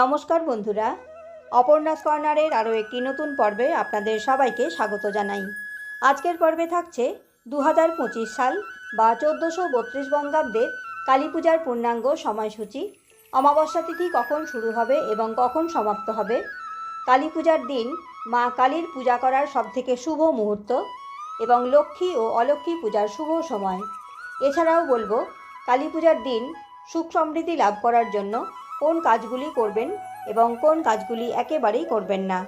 নমস্কার বন্ধুরা। অপর্ণাস কর্নারের আরও একটি নতুন পর্বে আপনাদের সবাইকে স্বাগত জানাই। আজকের পর্বে থাকছে দু হাজার পঁচিশ সাল বা চোদ্দোশো বত্রিশ বঙ্গাব্দের কালী পূজার পূর্ণাঙ্গ সময়সূচি। অমাবস্যা তিথি কখন শুরু হবে এবং কখন সমাপ্ত হবে? কালী পূজার দিন মা কালীর পূজা করার সবথেকে শুভ মুহূর্ত এবং লক্ষ্মী ও অলক্ষ্মী পূজার শুভ সময়। এছাড়াও বলব, কালী পূজার দিন সুখ সমৃদ্ধি লাভ করার জন্য কোন কাজগুলি করবেন এবং কোন কাজগুলি একেবারেই করবেন না।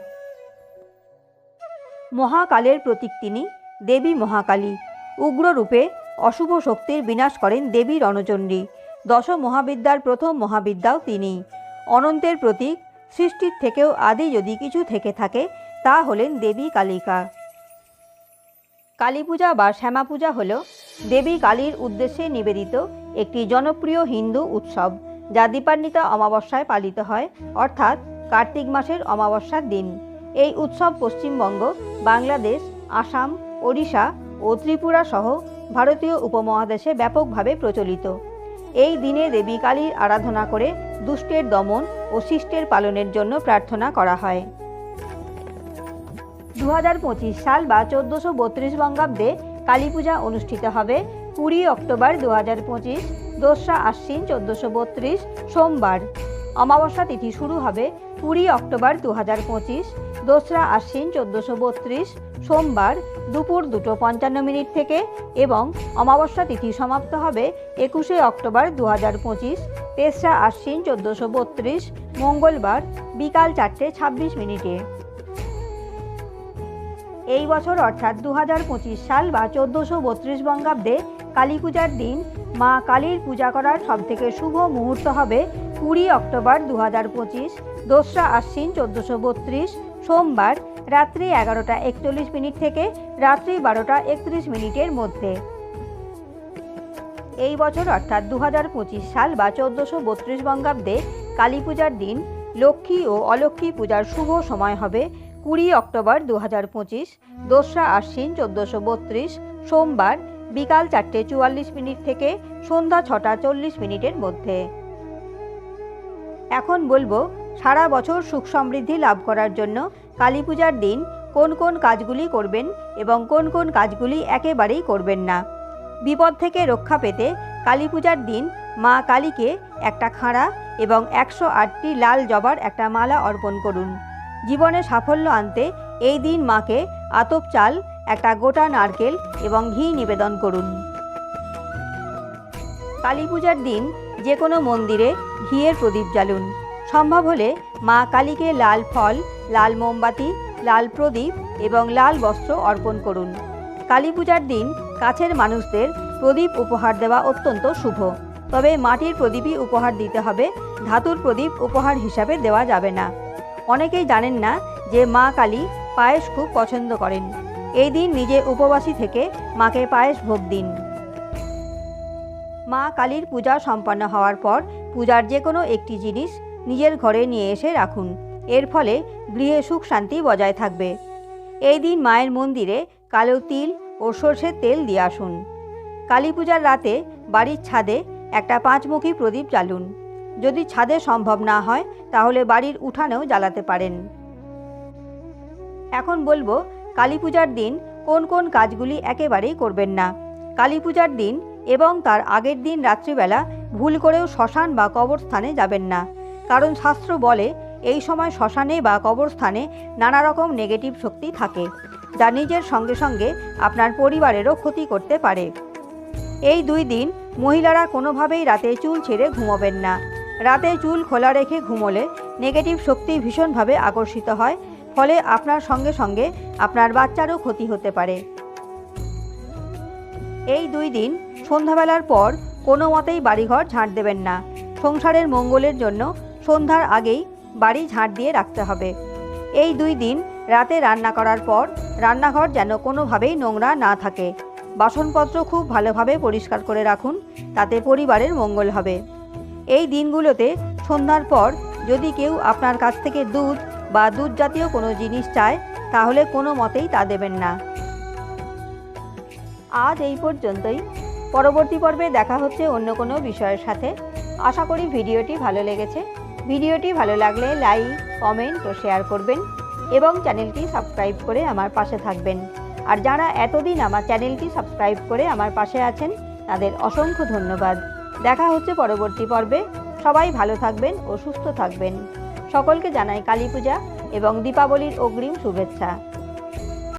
মহাকালের প্রতীক তিনি দেবী মহাকালী। উগ্র রূপে অশুভ শক্তির বিনাশ করেন দেবী রণচণ্ডী। দশ মহাবিদ্যার প্রথম মহাবিদ্যাও তিনি। অনন্তের প্রতীক সৃষ্টির থেকেও আদি যদি কিছু থেকে থাকে, তা হলেন দেবী কালিকা। কালী পূজা বা শ্যামা পূজা হল দেবী কালীর উদ্দেশ্যে নিবেদিত একটি জনপ্রিয় হিন্দু উৎসব। যা দীপান্বিতা অমাবস্যায় পালিত হয়, অর্থাৎ কার্তিক মাসের অমাবস্যার দিন। এই উৎসব পশ্চিমবঙ্গ, বাংলাদেশ, আসাম, ওড়িশা ও ত্রিপুরা সহ ভারতীয় উপমহাদেশে ব্যাপকভাবে প্রচলিত। এই দিনে দেবী কালীর আরাধনা করে দুষ্টের দমন ও শিষ্টের পালনের জন্য প্রার্থনা করা হয়। দু হাজার পঁচিশ সাল বা চোদ্দোশো বত্রিশ বঙ্গাব্দে কালী পূজা অনুষ্ঠিত হবে কুড়ি অক্টোবর দু হাজার পঁচিশ। দোসরা আশ্বিন চোদ্দোশো বত্রিশ সোমবার। অমাবস্যা তিথি শুরু হবে কুড়ি অক্টোবর দু হাজার পঁচিশ। দোসরা আশ্বিন চোদ্দোশো বত্রিশ সোমবার দুপুর দুটো পঞ্চান্ন মিনিট থেকে এবং অমাবস্যা তিথি সমাপ্ত হবে একুশে অক্টোবর দু হাজার পঁচিশ। তেসরা আশ্বিন চোদ্দোশো বত্রিশ মঙ্গলবার বিকাল চারটে ছাব্বিশ মিনিটে। এই বছর অর্থাৎ দু হাজার পঁচিশ সাল বা চোদ্দোশো বত্রিশ বঙ্গাব্দে কালী পূজার দিন মা কালীর পূজা করার সবথেকে শুভ মুহূর্ত হবে কুড়ি অক্টোবর দু হাজার পঁচিশ, দোসরা আশ্বিন চোদ্দোশো বত্রিশ, সোমবার রাত্রি এগারোটা একচল্লিশ মিনিট থেকে রাত্রি বারোটা একত্রিশ মিনিটের মধ্যে। এই বছর অর্থাৎ দু হাজার পঁচিশ সাল বা চোদ্দোশো বত্রিশ বঙ্গাব্দে কালী পূজার দিন, লক্ষ্মী ও অলক্ষ্মী পূজার শুভ সময় হবে কুড়ি অক্টোবর দু হাজার পঁচিশ, দোসরা আশ্বিন চোদ্দোশো বত্রিশ, সোমবার বিকাল চারটে চুয়াল্লিশ মিনিট থেকে সন্ধ্যা ছটা চল্লিশ মিনিটের মধ্যে। এখন বলব, সারা বছর সুখ সমৃদ্ধি লাভ করার জন্য কালী পূজার দিন কোন কোন কাজগুলি করবেন এবং কোন কোন কাজগুলি একেবারেই করবেন না। বিপদ থেকে রক্ষা পেতে কালী পূজার দিন মা কালীকে একটা খাঁড়া এবং একশো আটটি লাল জবার একটা মালা অর্পণ করুন। জীবনে সাফল্য আনতে এই দিন মাকে আতপ চাল একটা গোটা নারকেল এবং ঘি নিবেদন করুন। কালী পূজার দিন যে কোনো মন্দিরে ঘিয়ের প্রদীপ জ্বালুন। সম্ভব হলে মা কালীকে লাল ফল, লাল মোমবাতি, লাল প্রদীপ এবং লাল বস্ত্র অর্পণ করুন। কালী পূজার দিন কাছের মানুষদের প্রদীপ উপহার দেওয়া অত্যন্ত শুভ। তবে মাটির প্রদীপই উপহার দিতে হবে, ধাতুর প্রদীপ উপহার হিসাবে দেওয়া যাবে না। অনেকেই জানেন না যে মা কালী পায়েস খুব পছন্দ করেন। এই দিন নিজে উপবাসী থেকে মাকে পায়েস ভোগ দিন। মা কালীর পূজা সম্পন্ন হওয়ার পর পূজার যে কোনো একটি জিনিস নিজের ঘরে নিয়ে এসে রাখুন। এর ফলে গৃহে সুখ শান্তি বজায় থাকবে। এই দিন মায়ের মন্দিরে কালো তিল ও সর্ষের তেল দিয়ে আসুন। কালী পূজার রাতে বাড়ির ছাদে একটা পাঁচমুখী প্রদীপ জ্বালুন। যদি ছাদে সম্ভব না হয়, তাহলে বাড়ির উঠানেও জ্বালাতে পারেন। এখন বলব কালী পূজার দিন কোন কোন কাজগুলি একেবারেই করবেন না। কালী পূজার দিন এবং তার আগের দিন রাত্রিবেলা ভুল করেও শ্মশান বা কবরস্থানে যাবেন না। কারণ শাস্ত্র বলে, এই সময় শ্মশানে বা কবরস্থানে নানা রকম নেগেটিভ শক্তি থাকে, যা নিজের সঙ্গে সঙ্গে আপনার পরিবারেরও ক্ষতি করতে পারে। এই দুই দিন মহিলারা কোনোভাবেই রাতে চুল ছেড়ে ঘুমোবেন না। রাতে চুল খোলা রেখে ঘুমোলে নেগেটিভ শক্তি ভীষণভাবে আকর্ষিত হয় ফলে আপনার সঙ্গে সঙ্গে আপনার বাচ্চারও ক্ষতি হতে পারে। এই দুই দিন সন্ধ্যাবেলার পর কোনো মতেই বাড়িঘর ঝাঁট দেবেন না। সংসারের মঙ্গলের জন্য সন্ধ্যার আগেই বাড়ি ঝাঁট দিয়ে রাখতে হবে। এই দুই দিন রাতে রান্না করার পর রান্নাঘর যেন কোনোভাবেই নোংরা না থাকে। বাসনপত্র খুব ভালোভাবে পরিষ্কার করে রাখুন, তাতে পরিবারের মঙ্গল হবে। এই দিনগুলোতে সন্ধ্যার পর যদি কেউ আপনার কাছ থেকে দুধ বা দুধ জাতীয় কোনো জিনিস চায়, তাহলে কোনো মতেই তা দেবেন না। আজ এই পর্যন্তই। পরবর্তী পর্বে দেখা হচ্ছে অন্য কোনো বিষয়ের সাথে। আশা করি ভিডিওটি ভালো লেগেছে। ভিডিওটি ভালো লাগলে লাইক, কমেন্ট ও শেয়ার করবেন এবং চ্যানেলটি সাবস্ক্রাইব করে আমার পাশে থাকবেন। আর যারা এতদিন আমার চ্যানেলটি সাবস্ক্রাইব করে আমার পাশে আছেন, তাদের অসংখ্য ধন্যবাদ। দেখা হচ্ছে পরবর্তী পর্বে। সবাই ভালো থাকবেন ও সুস্থ থাকবেন। সকলকে জানাই কালী পূজা এবং দীপাবলির অগ্রিম শুভেচ্ছা।